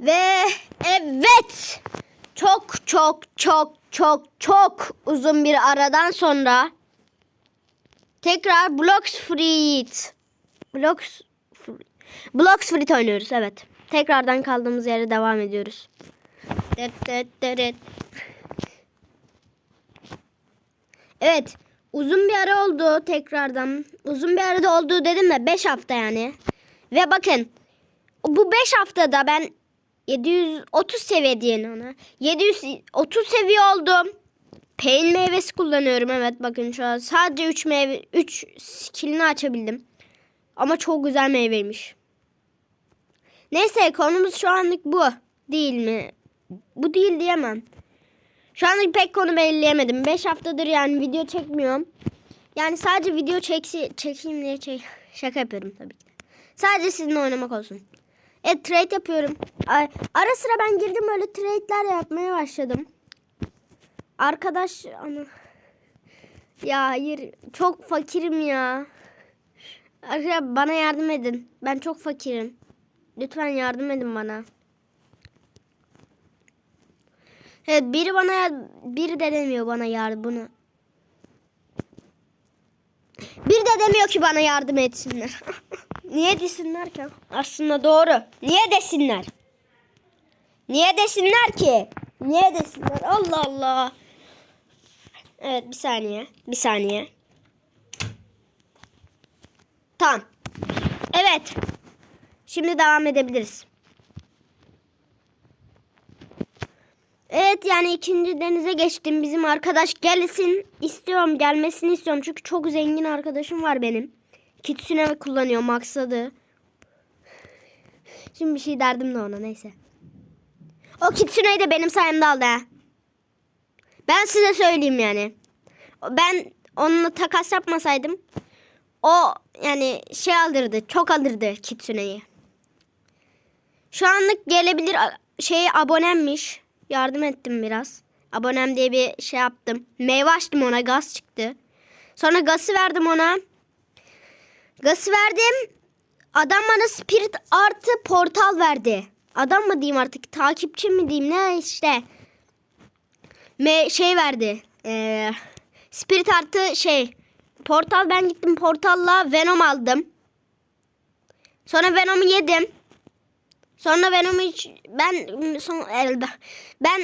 Ve evet. Çok çok çok çok çok uzun bir aradan sonra tekrar Blocks Fruit. Blocks Fruit. Blocks Fruit oynuyoruz evet. Tekrardan kaldığımız yere devam ediyoruz. Evet. Uzun bir ara oldu tekrardan. Uzun bir arada oldu dedim de 5 hafta yani. Ve bakın bu 5 haftada ben 730 seviye diyelim ona. 730 seviye oldum. Pain meyvesi kullanıyorum evet bakın şu an sadece 3 meyve 3 skillini açabildim. Ama çok güzel meyveymiş. Neyse konumuz şu anlık bu. Değil mi? Bu değil diyemem. Şu anlık pek konu belirleyemedim. 5 haftadır yani video çekmiyorum. Yani sadece video çeksi, çekeyim diye şey, şaka yapıyorum tabii ki. Sadece sizinle oynamak olsun. Evet trade yapıyorum. Ara sıra ben girdim böyle trade'ler yapmaya başladım. Arkadaş ama ya hayır çok fakirim ya. Arkadaşlar bana yardım edin. Ben çok fakirim. Lütfen yardım edin bana. Evet biri bana biri de demiyor bana yardım Biri de demiyor ki bana yardım etsinler. Niye desinler ki? Aslında doğru. Niye desinler? Niye desinler ki? Niye desinler? Allah Allah. Evet bir saniye. Bir saniye. Tamam. Evet. Şimdi devam edebiliriz. Evet yani ikinci denize geçtim. Bizim arkadaş gelsin istiyorum. Gelmesini istiyorum. Çünkü çok zengin arkadaşım var benim. Kitsune kullanıyor maksadı. Şimdi bir şey derdim de ona neyse. O Kitsune'yi de benim sayemde aldı. Ben size söyleyeyim yani. Ben onunla takas yapmasaydım o yani şey alırdı. Çok alırdı Kitsune'yi. Şu anlık gelebilir şey abonemmiş. Yardım ettim biraz. Abonem diye bir şey yaptım. Meyve açtım ona gaz çıktı. Sonra gazı verdim ona. Gazı verdim. Adam bana spirit artı portal verdi. Adam mı diyeyim artık takipçi mi diyeyim ne işte. Me şey verdi. Ee, spirit artı şey. Portal ben gittim portalla Venom aldım. Sonra Venom'u yedim. Sonra Venom'u hiç ben son ben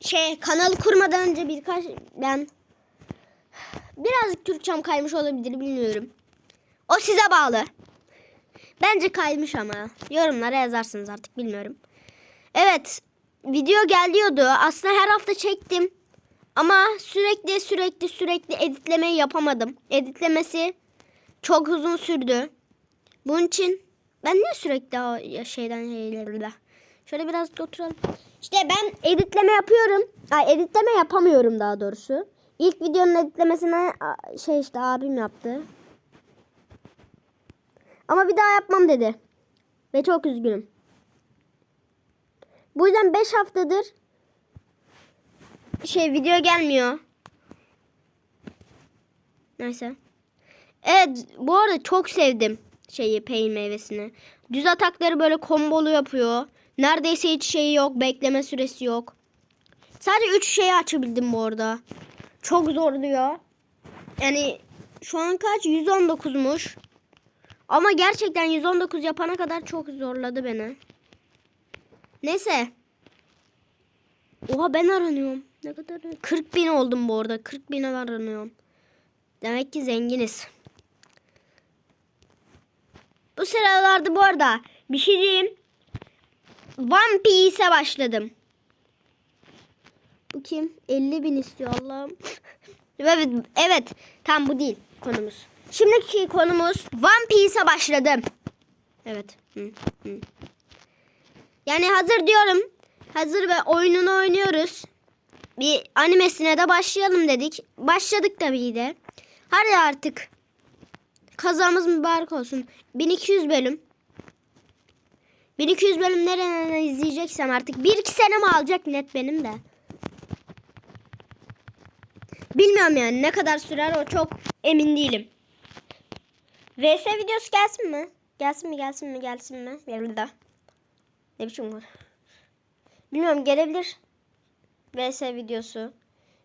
şey kanalı kurmadan önce birkaç ben birazcık Türkçem kaymış olabilir bilmiyorum. O size bağlı. Bence kaymış ama. Yorumlara yazarsınız artık bilmiyorum. Evet. Video geliyordu. Aslında her hafta çektim. Ama sürekli sürekli sürekli editlemeyi yapamadım. Editlemesi çok uzun sürdü. Bunun için ben ne sürekli o şeyden şeylerle. Şöyle biraz oturalım. İşte ben editleme yapıyorum. Ay editleme yapamıyorum daha doğrusu. İlk videonun editlemesini a- şey işte abim yaptı. Ama bir daha yapmam dedi. Ve çok üzgünüm. Bu yüzden 5 haftadır şey video gelmiyor. Neyse. Evet bu arada çok sevdim şeyi peyn meyvesini. Düz atakları böyle kombolu yapıyor. Neredeyse hiç şeyi yok. Bekleme süresi yok. Sadece 3 şeyi açabildim bu arada. Çok zor diyor. Yani şu an kaç? 119'muş. Ama gerçekten 119 yapana kadar çok zorladı beni. Neyse. Oha ben aranıyorum. Ne kadar? 40 bin oldum bu arada. 40 bine aranıyorum. Demek ki zenginiz. Bu sıralarda bu arada bir şey diyeyim. One Piece'e başladım. Bu kim? 50 bin istiyor Allah'ım. evet, evet. Tam bu değil konumuz. Şimdiki konumuz One Piece'e başladım. Evet. Yani hazır diyorum. Hazır ve oyununu oynuyoruz. Bir animesine de başlayalım dedik. Başladık tabii de. Hadi artık. Kazamız mübarek olsun. 1200 bölüm. 1200 bölüm nereden izleyeceksem artık. 1-2 sene mi alacak net benim de. Bilmiyorum yani ne kadar sürer o çok emin değilim. VS videosu gelsin mi? Gelsin mi gelsin mi gelsin mi? Yarılda. Ne biçim var? Bilmiyorum gelebilir. VS videosu.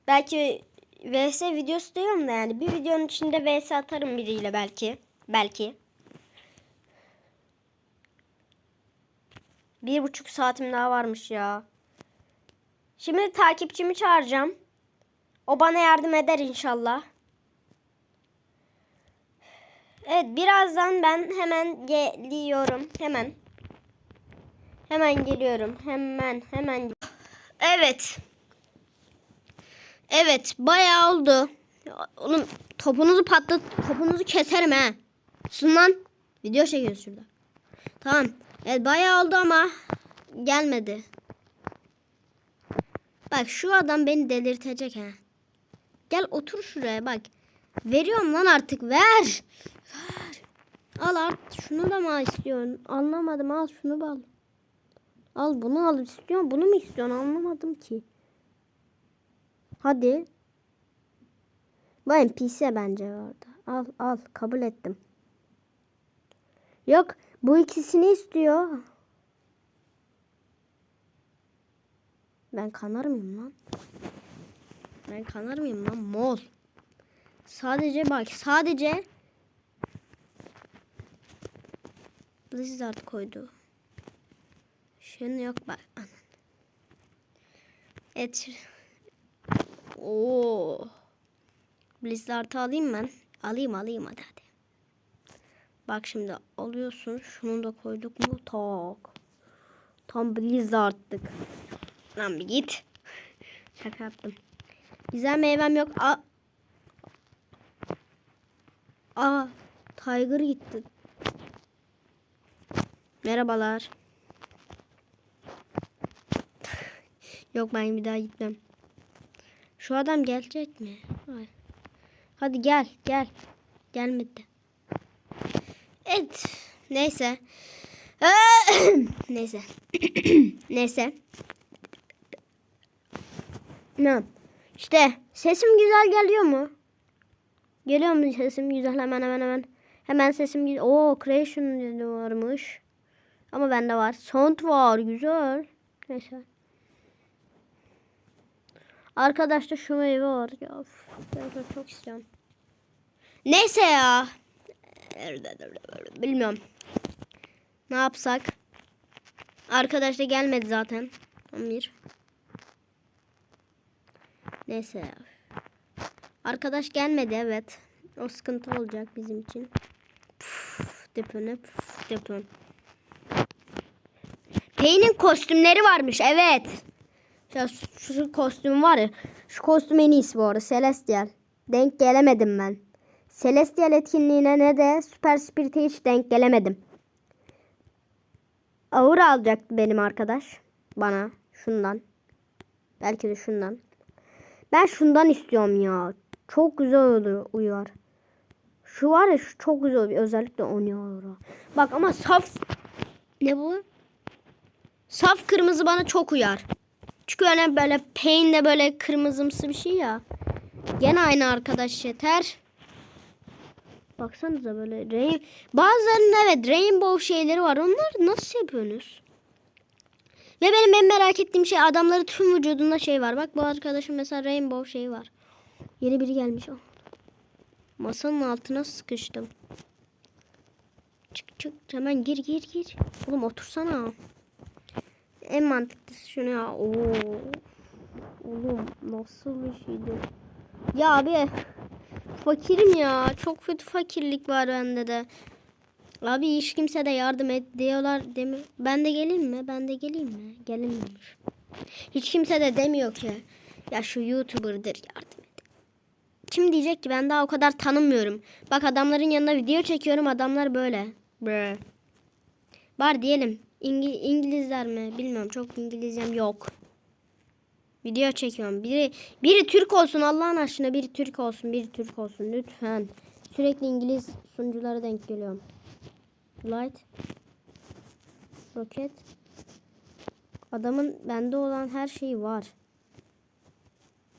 Belki VS videosu diyorum da yani bir videonun içinde VS atarım biriyle belki. Belki. Bir buçuk saatim daha varmış ya. Şimdi takipçimi çağıracağım. O bana yardım eder inşallah. Evet birazdan ben hemen geliyorum. Hemen. Hemen geliyorum. Hemen hemen. Evet. Evet bayağı oldu. Oğlum topunuzu patlat topunuzu keserim ha. Sun lan. Video çekiyoruz şurada. Tamam. Evet bayağı oldu ama gelmedi. Bak şu adam beni delirtecek ha. Gel otur şuraya bak. Veriyorum lan artık ver. Ver. Al artık şunu da mı istiyorsun? Anlamadım al şunu da al. Al bunu al istiyorsun. Bunu mu istiyorsun? Anlamadım ki. Hadi. Bu NPC bence orada. Al al kabul ettim. Yok bu ikisini istiyor. Ben kanar mıyım lan? Ben kanar mıyım lan? Mol. Sadece bak sadece Blizzard koydu. Şunu yok bak. Anan. Oo. Blizzard'ı alayım ben. Alayım alayım hadi hadi. Bak şimdi alıyorsun. Şunu da koyduk mu? Tak. Tam Blizzard'lık. Lan bir git. Şaka yaptım. Güzel meyvem yok. Aa. Aa. Tiger gitti. Merhabalar. Yok ben bir daha gitmem. Şu adam gelecek mi? Hayır. Hadi gel gel. Gelmedi. Evet. Neyse. Neyse. Neyse. Ne? İşte sesim güzel geliyor mu? Geliyor mu sesim güzel hemen hemen hemen. Hemen sesim güzel. Oo creation varmış. Ama bende var. Sound var güzel. Neyse. Arkadaşta şu meyve var. Ya, ben çok istiyorum. Neyse ya. Bilmiyorum. Ne yapsak? Arkadaş da gelmedi zaten. Amir. Neyse ya. Arkadaş gelmedi evet. O sıkıntı olacak bizim için. Puf, depöne puf, depön. Payne'in kostümleri varmış evet. Ya şu, şu kostüm var ya. Şu kostüm en iyisi bu arada. Celestial. Denk gelemedim ben. Celestial etkinliğine ne de Super Spirit'e hiç denk gelemedim. Ağır alacaktı benim arkadaş. Bana. Şundan. Belki de şundan. Ben şundan istiyorum ya. Çok güzel oluyor, uyar. Şu var ya şu çok güzel bir özellikle oynuyor. Bak ama saf ne bu? Saf kırmızı bana çok uyar. Çünkü hani böyle pain'de böyle kırmızımsı bir şey ya. Gene aynı arkadaş yeter. Baksanıza böyle rain... Bazılarında evet rainbow şeyleri var. Onları nasıl yapıyorsunuz? Ve benim en merak ettiğim şey adamları tüm vücudunda şey var. Bak bu arkadaşım mesela rainbow şey var. Yeni biri gelmiş. Oh. Masanın altına sıkıştım. Çık çık hemen gir gir gir. Oğlum otursana. En mantıklısı şunu ya. Oo. Oğlum nasıl bir şeydi? Ya abi fakirim ya. Çok kötü fakirlik var bende de. Abi hiç kimse de yardım et diyorlar demi. Ben de geleyim mi? Ben de geleyim mi? Gelemiyormuş. Hiç kimse de demiyor ki. Ya şu YouTuber'dır yardım et. Kim diyecek ki ben daha o kadar tanımıyorum. Bak adamların yanına video çekiyorum adamlar böyle. Bre. Var diyelim. İngi İngilizler mi? Bilmiyorum. Çok İngilizcem yok. Video çekiyorum. Biri biri Türk olsun Allah'ın aşkına biri Türk olsun, biri Türk olsun lütfen. Sürekli İngiliz sunuculara denk geliyorum. Light. Roket. Adamın bende olan her şeyi var.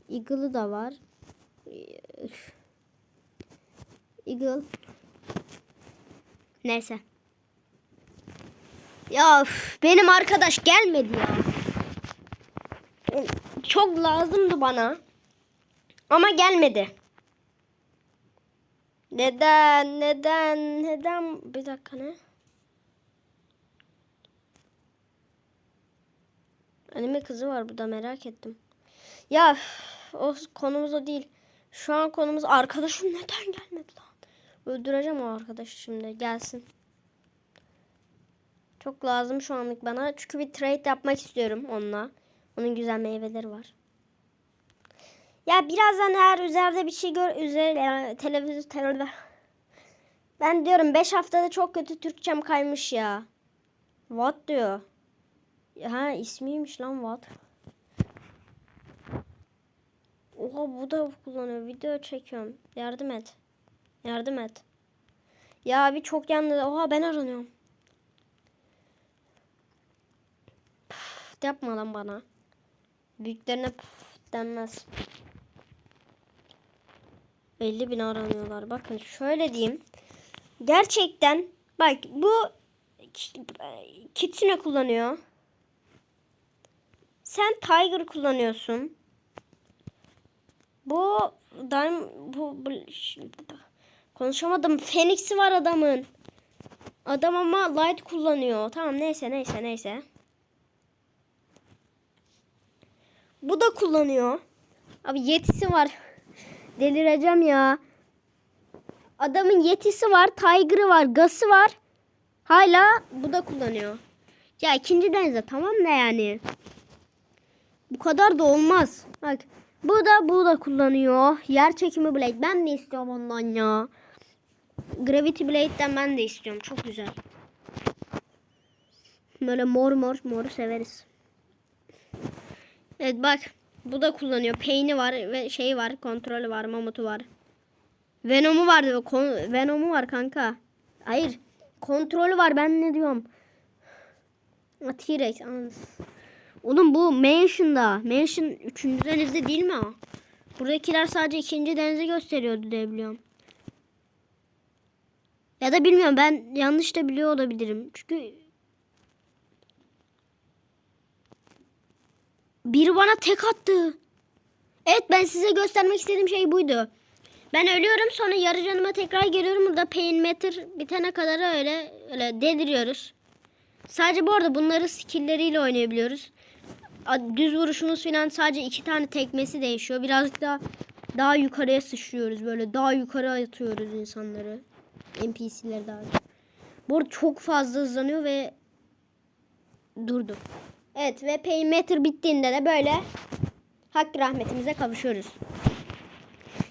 Eagle'ı da var. Eagle. Neyse. Ya üf, benim arkadaş gelmedi ya. çok lazımdı bana. Ama gelmedi. Neden? Neden? Neden? Bir dakika ne? Anime kızı var burada merak ettim. Ya üf, o konumuz o değil. Şu an konumuz arkadaşım neden gelmedi lan? Öldüreceğim o arkadaşı şimdi gelsin. Çok lazım şu anlık bana. Çünkü bir trade yapmak istiyorum onunla. Onun güzel meyveleri var. Ya birazdan eğer üzerinde bir şey gör üzeri televizyon televizyon ben diyorum 5 haftada çok kötü Türkçem kaymış ya. What diyor. Ha ismiymiş lan what. Oha bu da kullanıyor. Video çekiyorum. Yardım et. Yardım et. Ya bir çok yandı. Oha ben aranıyorum. Püf, yapma lan bana. Büyüklerine püf denmez. 50 bin aranıyorlar. Bakın şöyle diyeyim. Gerçekten bak bu Kitsune kullanıyor. Sen Tiger kullanıyorsun. Bu Daim bu, bu konuşamadım. Phoenix'i var adamın. Adam ama light kullanıyor. Tamam neyse neyse neyse. Bu da kullanıyor. Abi yetisi var. Delireceğim ya. Adamın yetisi var, Tiger'ı var, Gas'ı var. Hala bu da kullanıyor. Ya ikinci denizde tamam ne yani. Bu kadar da olmaz. Bak bu da bu da kullanıyor. Yer çekimi blade. Ben de istiyorum ondan ya. Gravity Blade'den ben de istiyorum. Çok güzel. Böyle mor mor moru severiz. Evet bak. Bu da kullanıyor. Pain'i var ve şey var. Kontrolü var. Mamutu var. Venom'u var. Kon- Venom'u var kanka. Hayır. Kontrolü var. Ben ne diyorum? T-Rex. Oğlum bu Mansion'da. Mansion 3. denizde değil mi o? Buradakiler sadece 2. denizi gösteriyordu diye biliyorum. Ya da bilmiyorum ben yanlış da biliyor olabilirim. Çünkü biri bana tek attı. Evet ben size göstermek istediğim şey buydu. Ben ölüyorum sonra yarı canıma tekrar geliyorum. Burada pain meter bitene kadar öyle öyle deliriyoruz. Sadece bu arada bunları skill'leriyle oynayabiliyoruz. Düz vuruşumuz falan sadece iki tane tekmesi değişiyor. Birazcık daha daha yukarıya sıçrıyoruz böyle. Daha yukarı atıyoruz insanları. NPC'leri daha. Bu arada çok fazla hızlanıyor ve durdu. Evet ve paymeter bittiğinde de böyle hak rahmetimize kavuşuyoruz.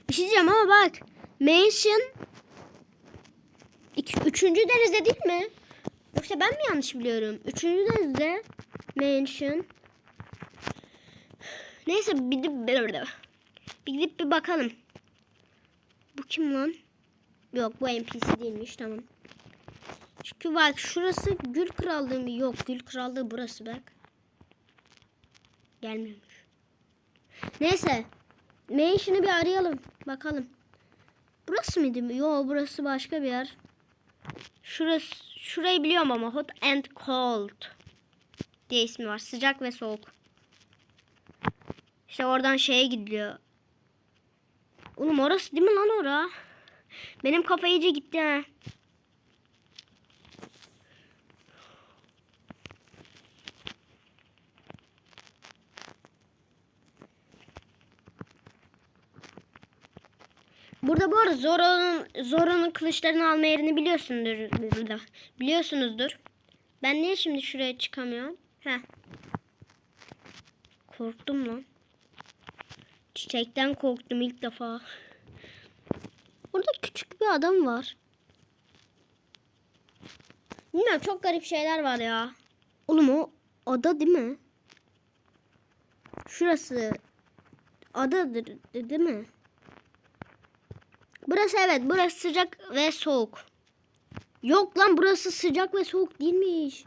Bir şey diyeceğim ama bak. Mansion iki, üçüncü denizde değil mi? Yoksa ben mi yanlış biliyorum? Üçüncü denizde Mansion. Neyse bir de bir gidip bir bakalım. Bu kim lan? Yok bu NPC değilmiş tamam. Çünkü bak şurası Gül Krallığı mı? Yok Gül Krallığı burası bak. Gelmiyormuş. Neyse. Mansion'ı bir arayalım. Bakalım. Burası mıydı? Yok burası başka bir yer. Şurası, şurayı biliyorum ama Hot and Cold diye ismi var. Sıcak ve soğuk. İşte oradan şeye gidiyor. Oğlum orası değil mi lan ora? Benim kafa iyice gitti ha. Burada bu arada Zoro'nun Zoro'nun kılıçlarını alma yerini biliyorsundur burada. Biliyorsunuzdur. Ben niye şimdi şuraya çıkamıyorum? Heh. Korktum lan. Çiçekten korktum ilk defa. Burada küçük bir adam var. Bilmiyorum çok garip şeyler var ya. Oğlum o ada değil mi? Şurası adadır değil mi? Burası evet burası sıcak ve soğuk. Yok lan burası sıcak ve soğuk değilmiş.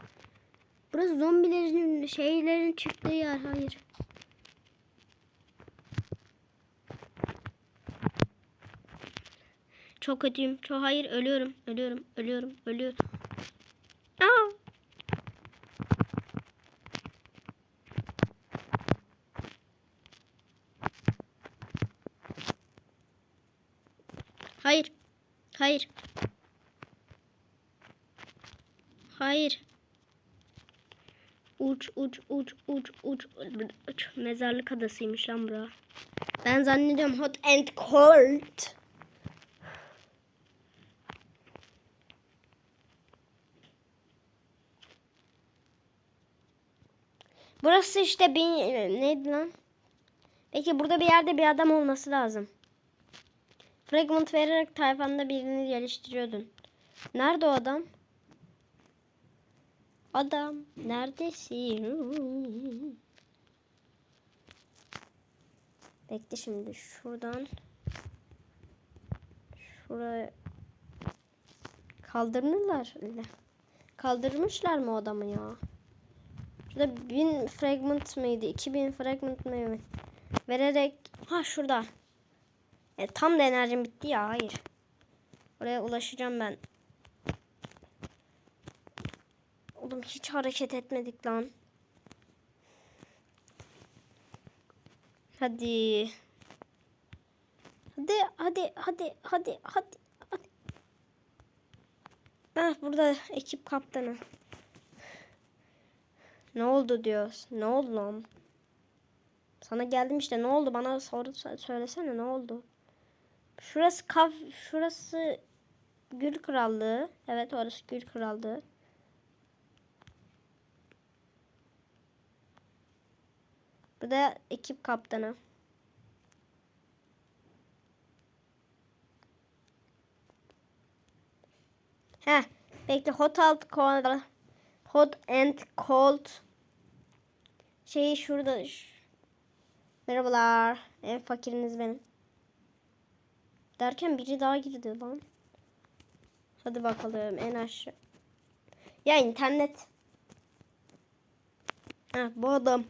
Burası zombilerin şeylerin çıktığı yer hayır. Çok kötüyüm. Çok hayır ölüyorum. Ölüyorum. Ölüyorum. Ölüyorum. Aa. Hayır. Hayır. Hayır. Uç uç uç uç uç uç. Mezarlık adasıymış lan bura. Ben zannediyorum hot and cold. Burası işte bir neydi lan? Peki burada bir yerde bir adam olması lazım. Fragment vererek tayfanda birini geliştiriyordun. Nerede o adam? Adam neredesin? Bekle şimdi şuradan. Şuraya kaldırırlar. Kaldırmışlar mı adamı ya? Şurada 1000 fragment mıydı? 2000 fragment mıydı? Vererek ha şurada. E, tam da enerjim bitti ya. Hayır. Oraya ulaşacağım ben. Oğlum hiç hareket etmedik lan. Hadi. Hadi hadi hadi hadi hadi hadi. Ah burada ekip kaptanı. Ne oldu diyoruz. Ne oldu lan? Sana geldim işte ne oldu bana soru söylesene ne oldu? Şurası kaf şurası Gül Krallığı. Evet orası Gül Krallığı. Bu da ekip kaptanı. Heh. Bekle hot alt cold hot and cold şeyi şurada merhabalar en fakiriniz benim derken biri daha girdi lan hadi bakalım en aşağı ya internet ha bu adam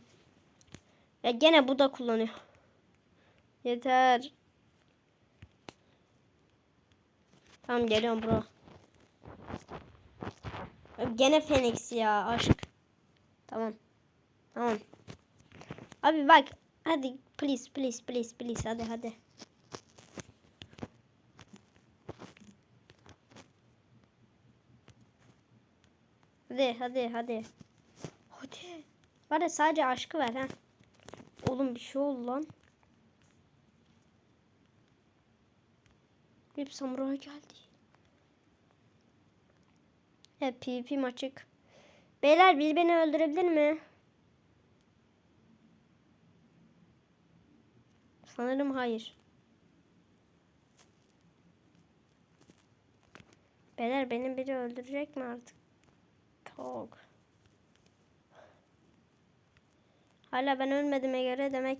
ya gene bu da kullanıyor yeter tamam geliyorum bro Gene Phoenix ya aşk. Tamam. Tamam. Abi bak. Hadi please please please please hadi hadi. Hadi hadi hadi. Hadi. Var ya sadece aşkı ver ha. Oğlum bir şey oldu lan. Bir samuray geldi. Evet PvP açık. Beyler biri beni öldürebilir mi? Sanırım hayır. Beyler beni biri öldürecek mi artık? Çok. Hala ben ölmediğime göre demek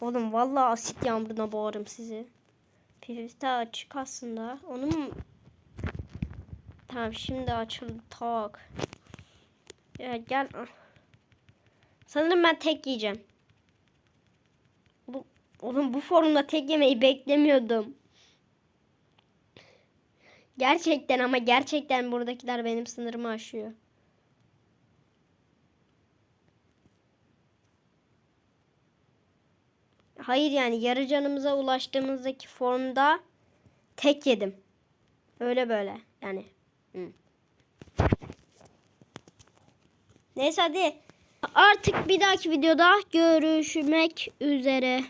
Oğlum vallahi asit yağmuruna boğarım sizi. PvP açık aslında. Onun Tamam şimdi açıldı tak. Ya gel. Sanırım ben tek yiyeceğim. Bu, oğlum bu forumda tek yemeyi beklemiyordum. Gerçekten ama gerçekten buradakiler benim sınırımı aşıyor. Hayır yani yarı canımıza ulaştığımızdaki formda tek yedim. Öyle böyle yani. Hı. Neyse hadi. Artık bir dahaki videoda görüşmek üzere.